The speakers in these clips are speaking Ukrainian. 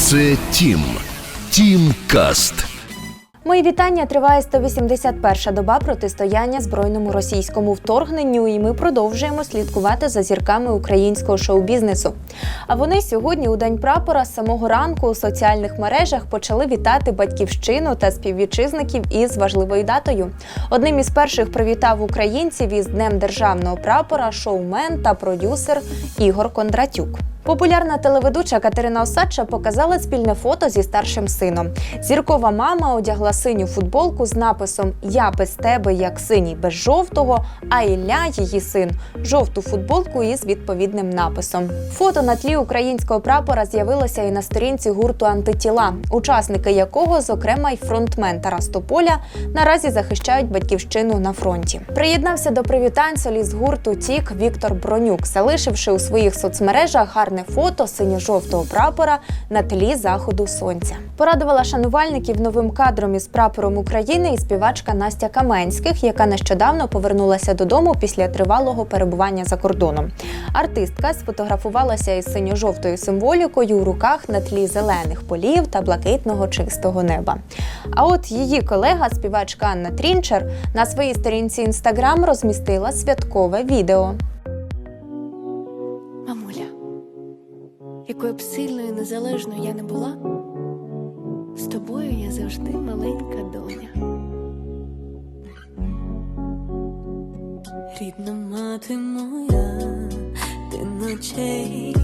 Це Тім. Тім Каст. Мої вітання триває 181-ша доба протистояння збройному російському вторгненню, і ми продовжуємо слідкувати за зірками українського шоу-бізнесу. А вони сьогодні, у день прапора, з самого ранку у соціальних мережах почали вітати батьківщину та співвітчизників із важливою датою. Одним із перших привітав українців із Днем державного прапора шоумен та продюсер Ігор Кондратюк. Популярна телеведуча Катерина Осадча показала спільне фото зі старшим сином. Зіркова мама одягла синю футболку з написом Я без тебе як синій без жовтого, а Ілля, її син, жовту футболку із відповідним написом. Фото на тлі українського прапора з'явилося і на сторінці гурту Антитіла, учасники якого, зокрема, й фронтмен Тарас Тополя, наразі захищають батьківщину на фронті. Приєднався до привітань соліст гурту Тік Віктор Бронюк, залишивши у своїх соцмережах гарне фото синьо-жовтого прапора на тлі заходу сонця. Порадувала шанувальників новим кадром із прапором України і співачка Настя Каменських, яка нещодавно повернулася додому після тривалого перебування за кордоном. Артистка сфотографувалася із синьо-жовтою символікою у руках на тлі зелених полів та блакитного чистого неба. А от її колега, співачка Анна Трінчер, на своїй сторінці інстаграм розмістила святкове відео. Якою б сильною і незалежною я не була, з тобою я завжди маленька доня. Рідна мати моя, ти ночей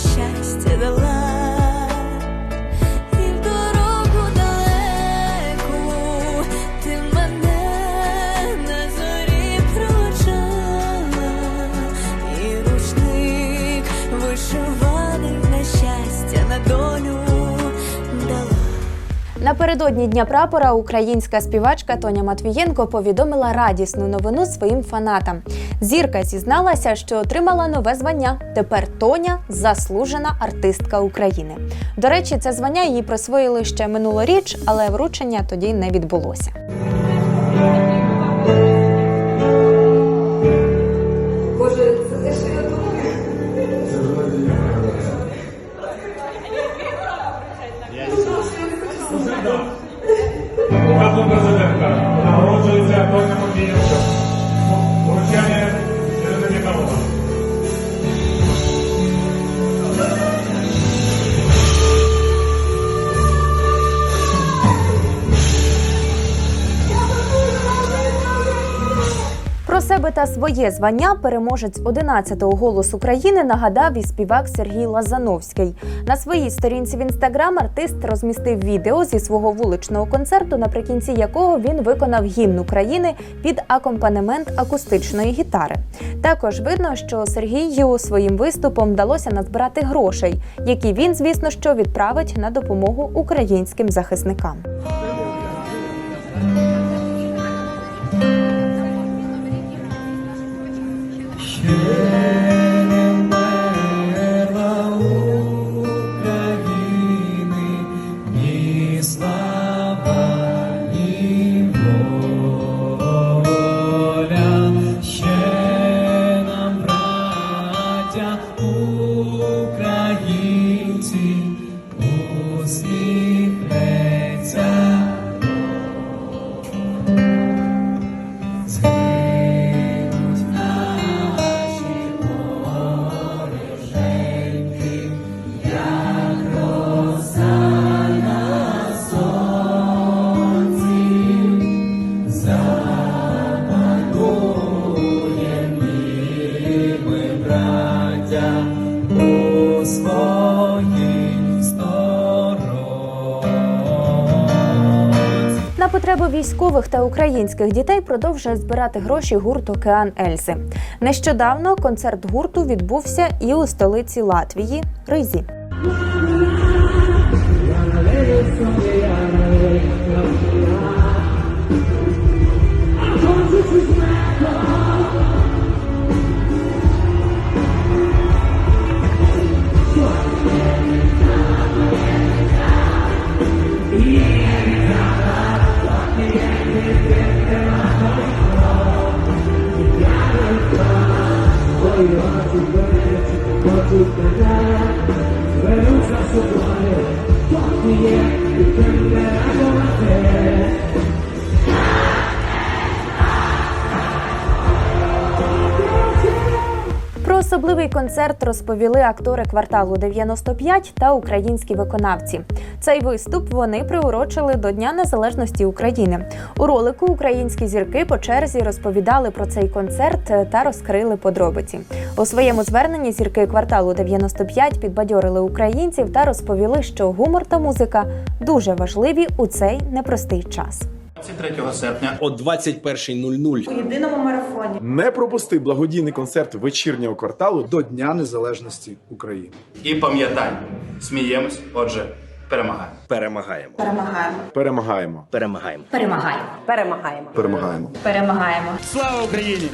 вишиваний на щастя дала. Напередодні Дня прапора українська співачка Тоня Матвієнко повідомила радісну новину своїм фанатам. Зірка зізналася, що отримала нове звання. Тепер Тоня заслужена артистка України. До речі, це звання їй присвоїли ще минулоріч, але вручення тоді не відбулося. Указом президента нагороджується Матвієнко. Вручання Себе та своє звання переможець 11-го голос України нагадав і співак Сергій Лазановський. На своїй сторінці в інстаграм артист розмістив відео зі свого вуличного концерту, наприкінці якого він виконав гімн України під акомпанемент акустичної гітари. Також видно, що Сергію своїм виступом вдалося назбирати грошей, які він, звісно, що відправить на допомогу українським захисникам. На потреби військових та українських дітей продовжує збирати гроші гурт Океан Ельзи. Нещодавно концерт гурту відбувся і у столиці Латвії Ризі. Yeah, the thing that I don't care. Особливий концерт розповіли актори кварталу 95 та українські виконавці. Цей виступ вони приурочили до Дня Незалежності України. У ролику українські зірки по черзі розповідали про цей концерт та розкрили подробиці. У своєму зверненні зірки кварталу 95 підбадьорили українців та розповіли, що гумор та музика дуже важливі у цей непростий час. 23 серпня о 21.00. Не пропусти благодійний концерт вечірнього кварталу до Дня Незалежності України. і пам'ятай, сміємось, отже, перемагаємо. Перемагаємо. Перемагаємо. Перемагаємо. Перемагаємо. Перемагаємо. Перемагаємо. Перемагаємо. Перемагаємо. Слава Україні!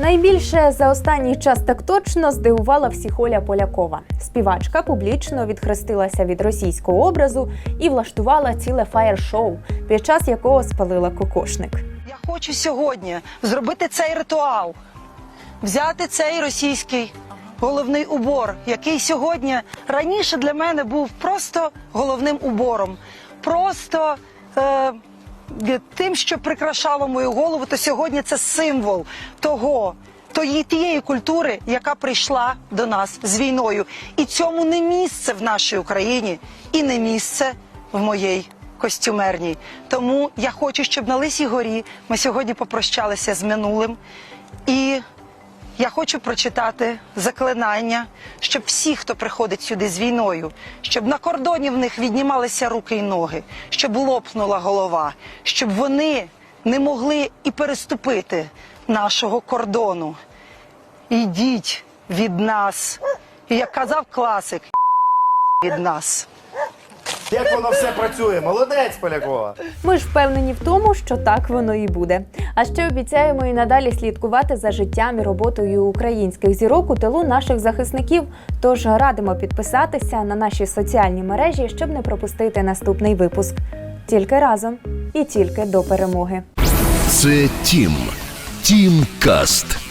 Найбільше за останній час так точно здивувала всіх Оля Полякова. Співачка публічно відхрестилася від російського образу і влаштувала ціле фаєр-шоу, під час якого спалила кокошник. Я хочу сьогодні зробити цей ритуал, взяти цей російський головний убор, який сьогодні раніше для мене був просто головним убором, просто е, тим, що прикрашало мою голову, то сьогодні це символ того. Тієї культури, яка прийшла до нас з війною, і цьому не місце в нашій Україні, і не місце в моїй костюмерній. Тому я хочу, щоб на Лисій горі ми сьогодні попрощалися з минулим. І я хочу прочитати заклинання, щоб всі, хто приходить сюди з війною, щоб на кордоні в них віднімалися руки й ноги, щоб лопнула голова, щоб вони не могли і переступити нашого кордону. Ідіть від нас. І як казав класик, від нас. Як воно все працює? Молодець, Полякова. Ми ж впевнені в тому, що так воно і буде. А ще обіцяємо і надалі слідкувати за життям і роботою українських зірок у тилу наших захисників. Тож радимо підписатися на наші соціальні мережі, щоб не пропустити наступний випуск. Тільки разом і тільки до перемоги. Це Тім. Тім Каст.